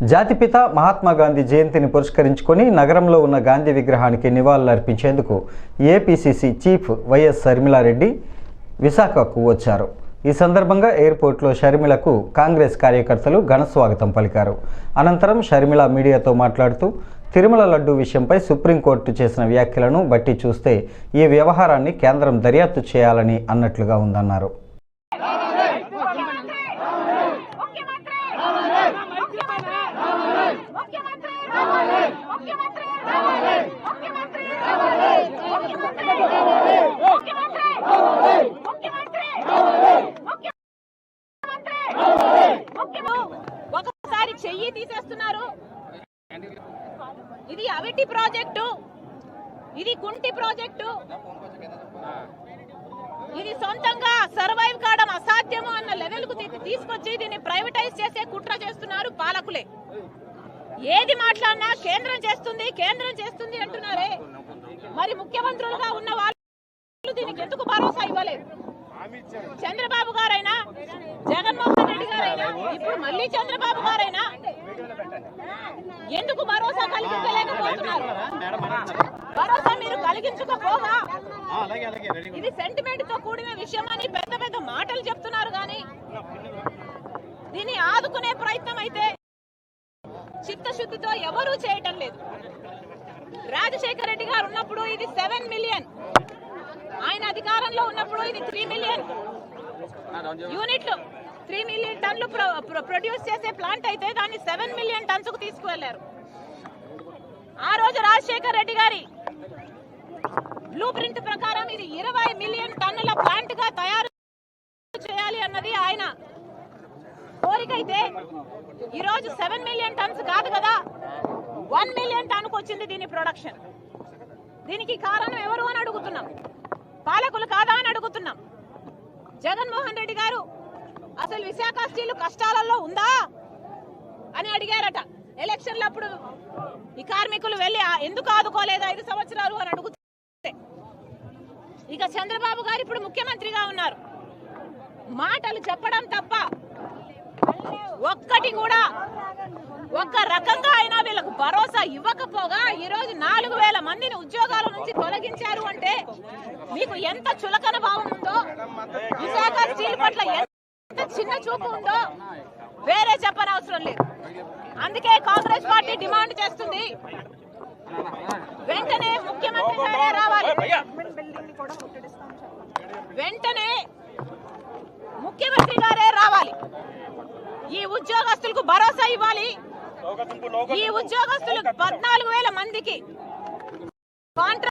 జాతిపిత మహాత్మా గాంధీ జయంతిని పురస్కరించుకొని నగరంలో ఉన్న గాంధీ విగ్రహానికి నివాళులర్పించేందుకు ఏపీసీసీ చీఫ్ వైఎస్ షర్మిలారెడ్డి విశాఖకు వచ్చారు. ఈ సందర్భంగా ఎయిర్పోర్ట్లో షర్మిలకు కాంగ్రెస్ కార్యకర్తలు ఘన స్వాగతం పలికారు. అనంతరం షర్మిల మీడియాతో మాట్లాడుతూ తిరుమల లడ్డు విషయంపై సుప్రీంకోర్టు చేసిన వ్యాఖ్యలను బట్టి చూస్తే ఈ వ్యవహారాన్ని కేంద్రం దర్యాప్తు చేయాలని అన్నట్లుగా ఉందన్నారు. చెయ్యి తీసేస్తున్నారు? ఇది అవిటి ప్రాజెక్టు. ఇది కుంటి ప్రాజెక్టు. ఇది సొంతంగా సర్వైవ్ కావడం అసాధ్యము అన్న లెవెల్కు తీసుకొచ్చి దీన్ని ప్రైవేటైజ్ చేసే కుట్ర చేస్తున్నారు పాలకులే. ఏది మాట్లాడినా కేంద్రం చేస్తుంది కేంద్రం చేస్తుంది అంటున్నారే. మరి ముఖ్యమంత్రులుగా ఉన్న వాళ్ళు దీనికి ఎందుకు భరోసా ఇవ్వలేదు? చంద్రబాబు గారైనా జగన్మోహన్ రెడ్డి గారైనా ఇప్పుడు మళ్ళీ చంద్రబాబు గారైనా ఎందుకు భరోసా కలిగించలేకపోతున్నారు? భరోసా మీరు కలిగించకపోగా ఇది సెంటిమెంట్తో కూడిన విషయం అని పెద్ద పెద్ద మాటలు చెప్తున్నారు కానీ దీన్ని ఆదుకునే ప్రయత్నం అయితే చిత్తశుద్ధితో ఎవరూ చేయటం లేదు. రాజశేఖర రెడ్డి గారు ఉన్నప్పుడు ఇది సెవెన్ మిలియన్ ఆయన అధికారంలో ఉన్నప్పుడు ఇది త్రీ మిలియన్ యూనిట్లు త్రీ మిలియన్ టన్లు ప్రొ- ప్రొడ్యూస్ చేసే ప్లాంట్ అయితే దాన్ని సెవెన్ మిలియన్ టన్స్కు తీసుకువెళ్ళారు ఆ రోజు రాజశేఖర్ రెడ్డి గారి బ్లూ ప్రింట్ ప్రకారం ఇది ఇరవై మిలియన్ టన్నుల ప్లాంట్గా తయారు చేయాలి అన్నది ఆయన కోరిక అయితే ఈ రోజు సెవెన్ మిలియన్ టన్స్ కాదు కదా వన్ మిలియన్ టన్కు వచ్చింది దీని ప్రొడక్షన్. దీనికి కారణం ఎవరు అని అడుగుతున్నాం. పాలకులు కాదా అని అడుగుతున్నాం. జగన్మోహన్ రెడ్డి గారు అసలు విశాఖ స్టీల్ కష్టాలలో ఉందా అని అడిగారట. ఎలక్షన్లు అప్పుడు ఈ కార్మికులు వెళ్ళి ఎందుకు ఆదుకోలేదు ఐదు సంవత్సరాలు? అని అడుగుతే. ఇక చంద్రబాబు గారు ఇప్పుడు ముఖ్యమంత్రిగా ఉన్నారు. మాటలు చెప్పడం తప్ప ఒక్కటి కూడా ఒక్క రకంగా అయినా వీళ్ళకు భరోసా ఇవ్వకపోగా ఈ రోజు నాలుగు వేల మందిని ఉద్యోగాల నుంచి తొలగించారు అంటే మీకు ఎంత చులకన భావం ఉందో? విశాఖ స్టీల్ పట్ల చిన్న చూపు ఉందో వేరే చెప్పనవసరం లేదు. అందుకే కాంగ్రెస్ పార్టీ డిమాండ్ చేస్తుంది. వెంటనే ముఖ్యమంత్రి గారే రావాలి. వెంటనే ముఖ్యమంత్రి గారే రావాలి. ఈ ఉద్యోగస్తులకు భరోసా ఇవ్వాలి. ఈ ఉద్యోగస్తులు పద్నాలుగు వేల మందికి కాంట్రాక్ట్